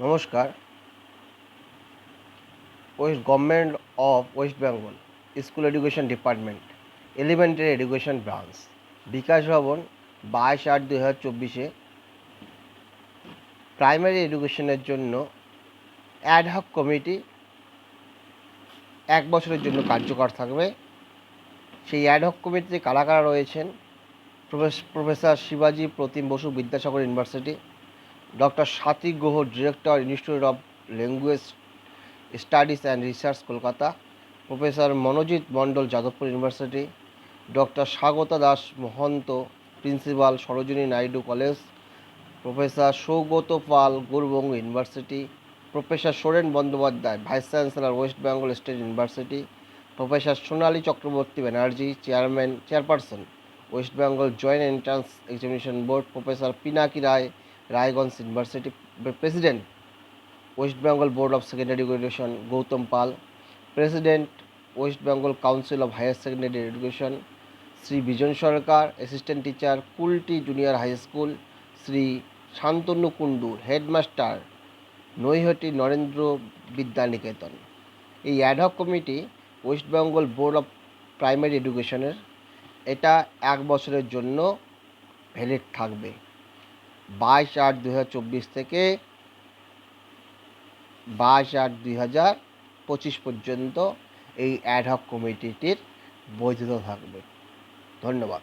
নমস্কার। West government of West Bengal school education department elementary education branch Bikash Bhavan, বাইশ আট দুই হাজার চব্বিশে প্রাইমারি এডুকেশনের জন্য অ্যাডহক কমিটি এক বছরের জন্য কার্যকর থাকবে। সেই অ্যাডহক কমিটিতে কারা কারা রয়েছেন? Profess- professor Shibaji Pratim Basu Vidyasagar university doctor Swati Guha, director institute of language studies and research, Kolkata. Professor Monojit Mondal, Jadavpur university. Doctor Swagata Das Mahanta, principal Sarojini Naidu college. Professor Sougata Pal, Gourbanga university. Professor Soren Bandyopadhyay, vice chancellor West Bengal state university. Professor Sonali Chakraborty Banerjee, chairman, chairperson, West Bengal joint entrance examination board. Professor Pinaki Roy Raiganj university president West Bengal board of secondary education Gautam Pal president West Bengal council of higher secondary education Shri Bijan Sarkar assistant teacher Kulti junior high school Shri Shantanu Kundu headmaster Naihati Narendra Vidyaniketan এই ad hoc committee West Bengal board of primary এডুকেশনের এটা এক বছরের জন্য valid থাকবে। বাইশ আট দুই হাজার চব্বিশ থেকে বাইশ আট দুই হাজার পঁচিশ পর্যন্ত এই অ্যাডহক কমিটিটির বৈধতা থাকবে। ধন্যবাদ।